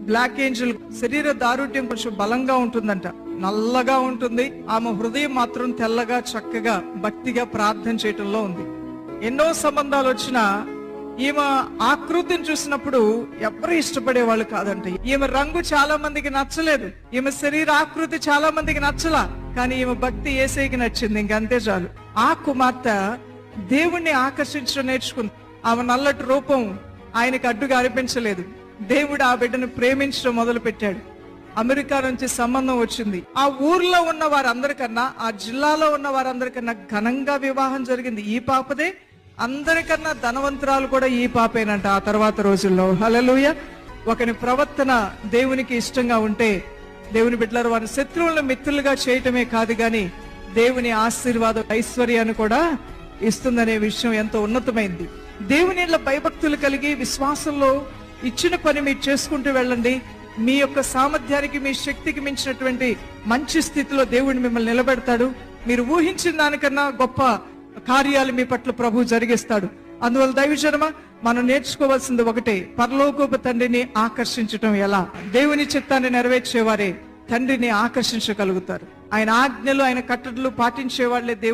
Black Angel శరీర దారుఢ్యం కొంచెం బలంగా ఉంటుందంట. నల్లగా ఉంటుంది. ఆమె హృదయం మాత్రం తెల్లగా చక్కగా భక్తిగా ప్రార్థన చేయటంలో ఉంది. ఎన్నో సంబంధాలు వచ్చినా ఈమె ఆకృతిని చూసినప్పుడు ఎవరు ఇష్టపడే వాళ్ళు కాదంట. ఈమె రంగు చాలా మందికి నచ్చలేదు. ఈమె శరీర ఆకృతి చాలా మందికి నచ్చలా. కానీ ఈమె భక్తి ఏసైకి నచ్చింది. ఇంకంతే చాలు. ఆ కుమార్తె దేవుణ్ణి ఆకర్షించడం నేర్చుకుంది. ఆమె నల్లటి రూపం ఆయనకు అడ్డుగా అనిపించలేదు. దేవుడు ఆ బిడ్డను ప్రేమించడం మొదలు పెట్టాడు అమెరికా నుంచి సంబంధం వచ్చింది. ఆ ఊర్లో ఉన్న వారందరికన్నా ఆ జిల్లాలో ఉన్న వారందరికన్నా ఘనంగా వివాహం జరిగింది. ఈ పాపదే అందరికన్నా ధనవంతురాలు కూడా ఈ పాపేనంట ఆ తర్వాత రోజుల్లో. హలలుయ ఒకని ప్రవర్తన దేవునికి ఇష్టంగా ఉంటే దేవుని బిడ్డలారు వారి శత్రువులను మిత్రులుగా చేయటమే కాదు గాని దేవుని ఆశీర్వాదం ఐశ్వర్యాన్ని కూడా ఇస్తుందనే విషయం ఎంతో ఉన్నతమైంది. దేవుని భయభక్తులు కలిగి విశ్వాసంలో ఇచ్చిన పని మీరు చేసుకుంటూ వెళ్ళండి. మీ యొక్క సామర్థ్యానికి మీ శక్తికి మించినటువంటి మంచి స్థితిలో దేవుడు మిమ్మల్ని నిలబెడతాడు. మీరు ఊహించిన దానికన్నా గొప్ప కార్యాలు మీ పట్ల ప్రభు జరిగిస్తాడు. అందువల్ల దైవజనమ మనం నేర్చుకోవాల్సింది ఒకటే. పరలోకోప తండ్రిని ఆకర్షించటం ఎలా? దేవుని చిత్తాన్ని నెరవేర్చేవారే తండ్రిని ఆకర్షించగలుగుతారు. ఆయన ఆజ్ఞలు ఆయన కట్టడలు పాటించేవాళ్ళే దేవుడు.